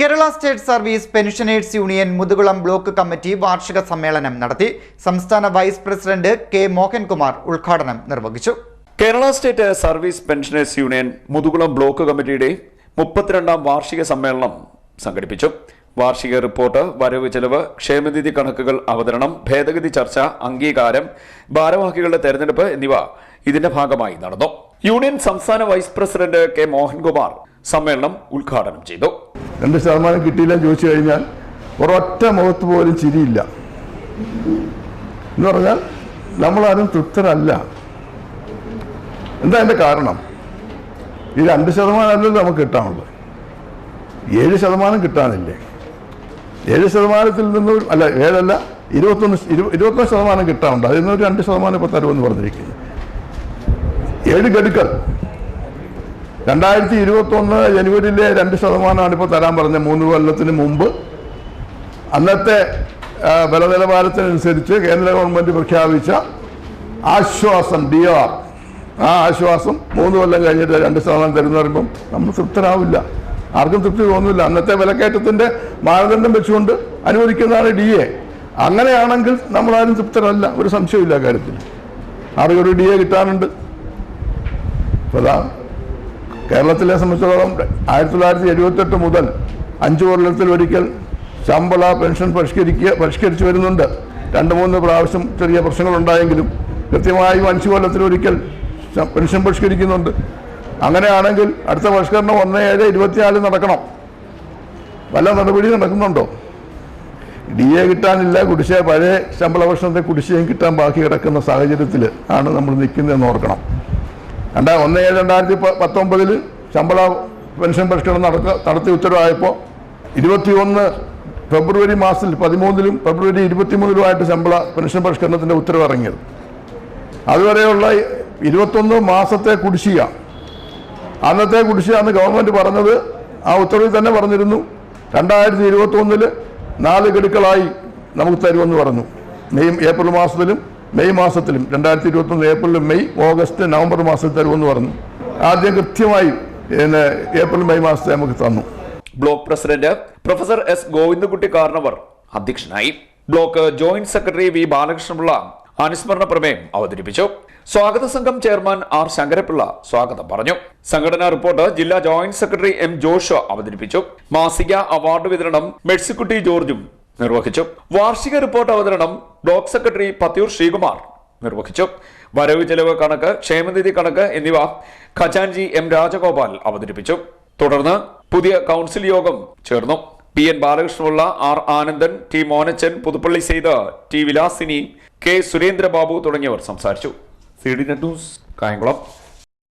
Kerala state service pensioners union Muthukulam block committee വാർഷിക സമ്മേളനം നടത്തി സംസ്ഥാന വൈസ് പ്രസിഡന്റ് കെ മോഹൻകുമാർ ഉദ്ഘാടനം നിർവഹിച്ചു. Kerala state service pensioners union Muthukulam block കമ്മിറ്റിയുടെ മുപ്പത്തിരണ്ടാം വാർഷിക സമ്മേളനം സംഘടിപ്പിച്ചു. വാർഷിക റിപ്പോർട്ട് വരവ് ചെലവ് ക്ഷേമനിധി കണക്കുകൾ അവതരണം ഭേദഗതി ചർച്ച അംഗീകാരം ഭാരവാഹികളുടെ തെരഞ്ഞെടുപ്പ് എന്നിവ ഇതിന്റെ ഭാഗമായി നടന്നു. യൂണിയൻ സംസ്ഥാന വൈസ് പ്രസിഡന്റ് കെ മോഹൻകുമാർ സമ്മേളനം ഉദ്ഘാടനം ചെയ്തു. രണ്ട് ശതമാനം കിട്ടിയില്ലെന്ന് ചോദിച്ചു കഴിഞ്ഞാൽ ഒരൊറ്റ മുഖത്ത് പോലും ചിരിയില്ല. എന്ന് പറഞ്ഞാൽ നമ്മളാരും തൃപ്തരല്ല. എന്താ അതിന്റെ കാരണം? ഈ രണ്ട് ശതമാനമല്ലല്ലോ നമുക്ക് കിട്ടാനുള്ളത് ഏഴ് ശതമാനം കിട്ടാനില്ലേ? ഏഴ് ശതമാനത്തിൽ നിന്ന് അല്ല ഏഴല്ല ഇരുപത്തൊന്ന് ഇരുപത്തൊന്ന് ശതമാനം കിട്ടാനുണ്ട്. അതിൽ നിന്ന് ഒരു രണ്ട് ശതമാനം ഇപ്പോൾ തരുമെന്ന് പറഞ്ഞിരിക്കുന്നു. ഏഴ് ഗഡുക്കൾ. രണ്ടായിരത്തി ഇരുപത്തി ഒന്ന് ജനുവരിയിലെ രണ്ട് ശതമാനമാണ് ഇപ്പോൾ തരാൻ പറഞ്ഞത്. മൂന്ന് കൊല്ലത്തിന് മുമ്പ്. അന്നത്തെ ബലനിലവാരത്തിനനുസരിച്ച് നിലവാരത്തിനനുസരിച്ച് കേന്ദ്ര ഗവൺമെന്റ് പ്രഖ്യാപിച്ച ആശ്വാസം ഡി ആർ ആ ആശ്വാസം മൂന്ന് കൊല്ലം കഴിഞ്ഞിട്ട് രണ്ട് ശതമാനം തരുന്ന പറയുമ്പം നമ്മൾ തൃപ്തരാവില്ല. ആർക്കും തൃപ്തി തോന്നില്ല അന്നത്തെ വിലക്കയറ്റത്തിന്റെ മാനദണ്ഡം വെച്ചുകൊണ്ട് അനുവദിക്കുന്നതാണ് ഡി എ അങ്ങനെയാണെങ്കിൽ നമ്മളാരും തൃപ്തരല്ല. ഒരു സംശയമില്ല കാര്യത്തിൽ. ആർക്കൊരു ഡി എ കിട്ടാനുണ്ട്? അപ്പോൾ കേരളത്തിലെ സംബന്ധിച്ചിടത്തോളം ആയിരത്തി തൊള്ളായിരത്തി എഴുപത്തെട്ട് മുതൽ അഞ്ചു കൊല്ലത്തിൽ ഒരിക്കൽ ശമ്പള പെൻഷൻ പരിഷ്കരിക്കുക പരിഷ്കരിച്ചു വരുന്നുണ്ട്. രണ്ട് മൂന്ന് പ്രാവശ്യം ചെറിയ പ്രശ്നങ്ങളുണ്ടായെങ്കിലും കൃത്യമായും അഞ്ചു കൊല്ലത്തിൽ ഒരിക്കൽ പെൻഷൻ പരിഷ്കരിക്കുന്നുണ്ട്. അങ്ങനെയാണെങ്കിൽ അടുത്ത പരിഷ്കരണം ഒന്ന് ഏഴ് ഇരുപത്തിനാല് നടക്കണം. വല്ല നടപടി നടക്കുന്നുണ്ടോ? ഡി എ കിട്ടാനില്ല കുടിശ്ശിക പഴയ ശമ്പള വർഷത്തെ കുടിശ്ശികയും കിട്ടാൻ ബാക്കി കിടക്കുന്ന സാഹചര്യത്തിൽ ആണ് നമ്മൾ നിൽക്കുന്നതെന്ന് ഓർക്കണം. രണ്ടാ ഒന്ന് ഏഴ് രണ്ടായിരത്തി പത്തൊമ്പതിൽ ശമ്പള പെൻഷൻ പരിഷ്കരണം നടക്ക നടത്തി ഉത്തരവായപ്പോൾ ഇരുപത്തിയൊന്ന് ഫെബ്രുവരി മാസത്തിൽ പതിമൂന്നിലും ഫെബ്രുവരി ഇരുപത്തിമൂന്നിലുമായിട്ട് ശമ്പള പെൻഷൻ പരിഷ്കരണത്തിന്റെ ഉത്തരവ് ഇറങ്ങിയത് അതുവരെയുള്ള ഇരുപത്തൊന്ന് മാസത്തെ കുടിശ്ശിക. അന്നത്തെ കുടിശ്ശിക അന്ന് ഗവൺമെന്റ് പറഞ്ഞത് ആ ഉത്തരവിൽ തന്നെ പറഞ്ഞിരുന്നു. രണ്ടായിരത്തി ഇരുപത്തൊന്നിൽ നാല് ഗഡുക്കളായി നമുക്ക് തരുമെന്ന് പറഞ്ഞു. മെയ് ഏപ്രിൽ മാസത്തിലും മെയ് മാസത്തിലും രണ്ടായിരത്തി ഇരുപത്തൊന്ന് ഏപ്രിലും മെയ് ഓഗസ്റ്റ് നവംബർ മാസത്തിൽ തരുമെന്ന് പറഞ്ഞു. ആദ്യം കൃത്യമായി പിന്നെ ഏപ്രിൽ മെയ് മാസത്തെ നമുക്ക് തന്നു. Block president professor S Govindakutty Karnavar അധ്യക്ഷനായി. Block joint secretary V Balakrishnapillai അനുസ്മരണ പ്രമേയം അവതരിപ്പിച്ചു. സ്വാഗത സംഘം ചെയർമാൻ ആർ ശങ്കരപിള്ള സ്വാഗതം പറഞ്ഞു. സംഘടനാ റിപ്പോർട്ട് ജില്ലാ ജോയിന്റ് സെക്രട്ടറി എം ജോഷ അവതരിപ്പിച്ചു. മാസിക അവാർഡ് വിതരണം മെഴ്സിക്കുട്ടി ജോർജും നിർവഹിച്ചു. വാർഷിക റിപ്പോർട്ട് അവതരണം ബ്ലോക്ക് സെക്രട്ടറി പത്തിയൂർ ശ്രീകുമാർ നിർവഹിച്ചു. വരവ് ചെലവ് കണക്ക് ക്ഷേമനിധി കണക്ക് എന്നിവ ഖജാൻജി എം രാജഗോപാൽ അവതരിപ്പിച്ചു. തുടർന്ന് പുതിയ കൗൺസിൽ യോഗം ചേർന്നു. P N Balakrishnapillai R Anandan T Monachan Puthuppally Saith T Vilasini K Surendrababu തുടങ്ങിയവർ സംസാരിച്ചു. C D news Kayamkulam.